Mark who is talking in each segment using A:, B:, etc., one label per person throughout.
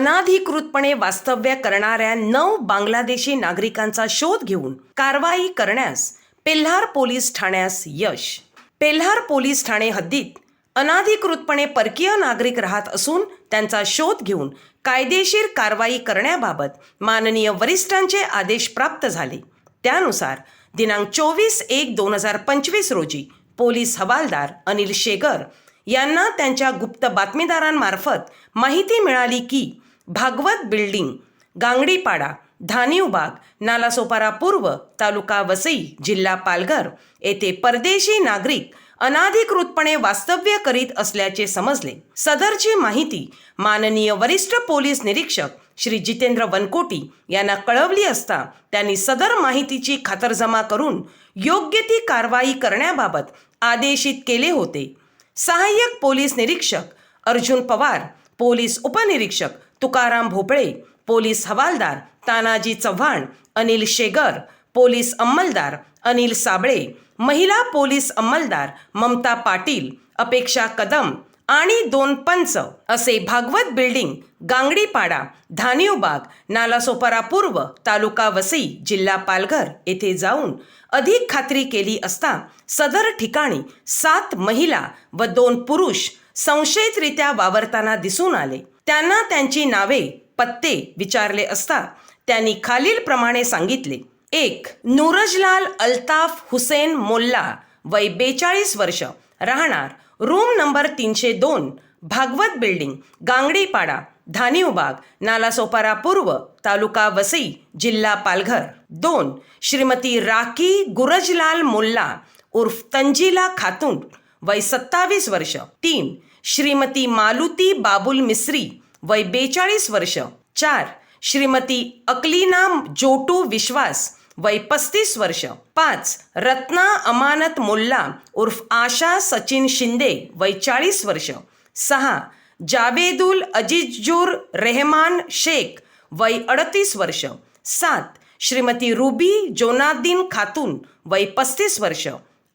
A: अनाधिकृतपणे वास्तव्य करणाऱ्या नऊ बांगलादेशी नागरिकांचा शोध घेऊन कारवाई करण्यास पेल्हार पोलीस ठाण्यास यश. पेल्हार पोलीस ठाणे हद्दीत अनाधिकृतपणे परकीय नागरिक राहत असून त्यांचा शोध घेऊन कायदेशीर कारवाई करण्याबाबत माननीय वरिष्ठांचे आदेश प्राप्त झाले. त्यानुसार दिनांक चोवीस एक दोन हजार पंचवीस रोजी पोलीस हवालदार अनिल शेगर यांना त्यांच्या गुप्त बातमीदारांमार्फत माहिती मिळाली की भागवत बिल्डिंग गांगडीपाडा धानिवबाग नालासोपारा पूर्व तालुका वसई जिल्हा पालघर. येथे परदेशी नागरिक अनाधिकृतपणे वास्तव्य करीत असल्याचे समजले. सदरची माहिती माननीय वरिष्ठ पोलीस निरीक्षक श्री जितेंद्र वनकोटी यांना कळवली असता त्यांनी सदर माहितीची खातरजमा करून योग्य ती कारवाई करण्याबाबत आदेशित केले होते. सहाय्यक पोलीस निरीक्षक अर्जुन पवार पोलीस उपनिरीक्षक तुकाराम भोपळे पोलीस हवालदार तानाजी चव्हाण अनिल शेगर पोलीस अंमलदार अनिल साबळे महिला पोलीस अंमलदार ममता पाटील अपेक्षा कदम आणि दोन पंच असे भागवत बिल्डिंग गांगडीपाडा धानिवबाग नालासोपारा पूर्व तालुका वसई जिल्हा पालघर येथे जाऊन अधिक खात्री केली असता सदर ठिकाणी सात महिला व दोन पुरुष संशयितरित्या वावरताना दिसून आले. त्यांना त्यांची नावे पत्ते विचारले असता त्यांनी खालीलप्रमाणे सांगितले. एक नूरजलाल अल्ताफ हुसेन मोल्ला वय बेचाळीस वर्ष राहणार रूम नंबर तीनशे दोन भागवत बिल्डिंग गांगडीपाडा धानिवबाग नालासोपारा पूर्व तालुका वसई जिल्हा पालघर. दोन श्रीमती राखी गुरजलाल मोल्ला उर्फ तंजिला खातून वय सत्तावीस वर्ष. तीन श्रीमती मालुती बाबुल मिस्री वय बेचाळीस वर्ष. चार. श्रीमती अकलीना जोटू विश्वास वय पस्तीस वर्ष. पाच. रत्ना अमानत मोल्ला उर्फ आशा सचिन शिंदे वय चाळीस वर्ष. सहा. जावेदुल अजिजूर रेहमान शेख वय अडतीस वर्ष. सात. श्रीमती रुबी जोनाद्दीन खातून वय पस्तीस वर्ष.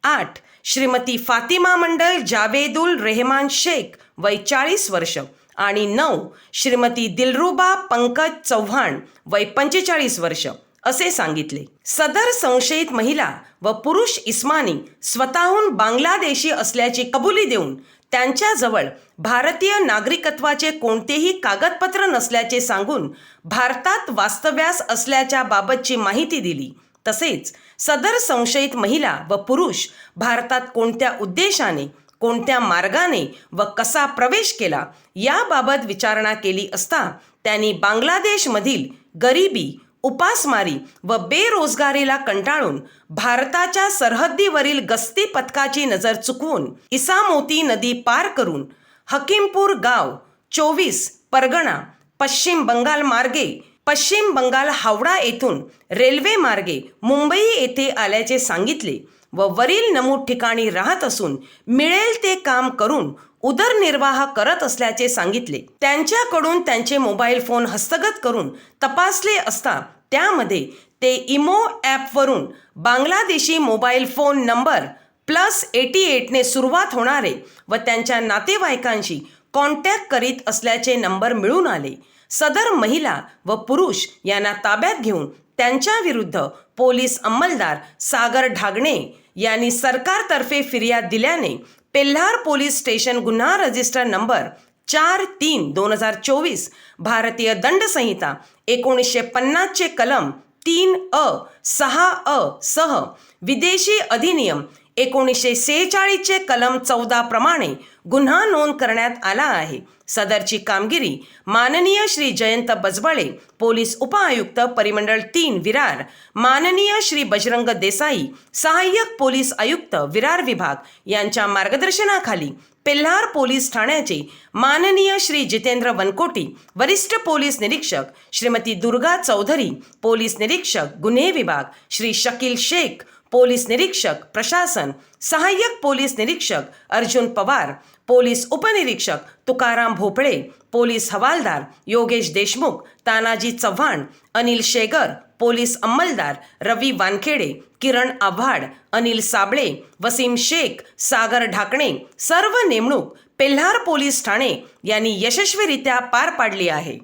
A: आठ. श्रीमती फातिमा मंडल जावेदुल रेहमान शेख वय चाळीस वर्ष. आणि नऊ श्रीमती दिलरुबा पंकज चव्हाण वय पंचेचाळीस वर्ष. असे सांगितले. सदर संशयित महिला व पुरुष इस्मानी स्वतःहून बांगलादेशी असल्याची कबुली देऊन त्यांच्याजवळ भारतीय नागरिकत्वाचे कोणतेही कागदपत्र नसल्याचे सांगून भारतात वास्तव्यास असल्याच्या बाबतची माहिती दिली. तसेच सदर संशयित महिला व पुरुष भारतात कोणत्या उद्देशाने कोणत्या मार्गाने व कसा प्रवेश केला याबाबत विचारणा केली असता त्यांनी बांगलादेशमधील गरिबी उपासमारी व बेरोजगारीला कंटाळून भारताच्या सरहद्दीवरील गस्ती पथकाची नजर चुकवून इसामोती नदी पार करून हकीमपूर गाव चोवीस परगणा पश्चिम बंगाल मार्गे पश्चिम बंगाल हावडा येथून रेल्वेमार्गे मुंबई येथे आल्याचे सांगितले व वरील नमूद ठिकाणी राहत असून मिळेल ते काम करून उदरनिर्वाह करत असल्याचे सांगितले. त्यांच्याकडून त्यांचे मोबाईल फोन हस्तगत करून तपासले असता त्यामध्ये ते इमो ॲपवरून Bangladeshi mobile phone number plus eighty एटने सुरुवात होणारे व त्यांच्या नातेवाईकांशी कॉन्टॅक्ट करीत असल्याचे नंबर मिळून आले. सदर महिला व पुरुष यांना ताब्यात घेऊन त्यांच्या विरुद्ध पोलीस अंमलदार सागर ढागणे यांनी सरकारतर्फे फिर्याद दिल्याने पेल्हार पोलीस स्टेशन गुन्हा रजिस्टर नंबर चार तीन दोन हजार चोवीस भारतीय दंड संहिता एकोणीसशे पन्नासचे कलम तीन अ सहा अ सह विदेशी अधिनियम एकोणीसशे सेहेचाळीसचे कलम चौदा प्रमाणे गुन्हा नोंद करण्यात आला आहे. सदरची कामगिरी माननीय श्री जयंत बजबळे पोलीस उपआयुक्त परिमंडळ तीन विरार माननीय श्री बजरंग देसाई सहाय्यक पोलीस आयुक्त विरार विभाग यांच्या मार्गदर्शनाखाली पेल्हार पोलीस ठाण्याचे माननीय श्री जितेंद्र वनकोटी वरिष्ठ पोलीस निरीक्षक श्रीमती दुर्गा चौधरी पोलीस निरीक्षक गुन्हे विभाग श्री शकील शेख पोलीस निरीक्षक प्रशासन सहाय्यक पोलीस निरीक्षक अर्जुन पवार पोलीस उपनिरीक्षक तुकाराम भोपळे पोलीस हवालदार योगेश देशमुख तानाजी चव्हाण अनिल शेगर पोलीस अंमलदार रवी वानखेडे किरण आव्हाड अनिल साबळे वसीम शेख सागर ढाकणे सर्व नेमणूक पेल्हार पोलीस ठाणे यांनी यशस्वीरित्या पार पाडली आहे.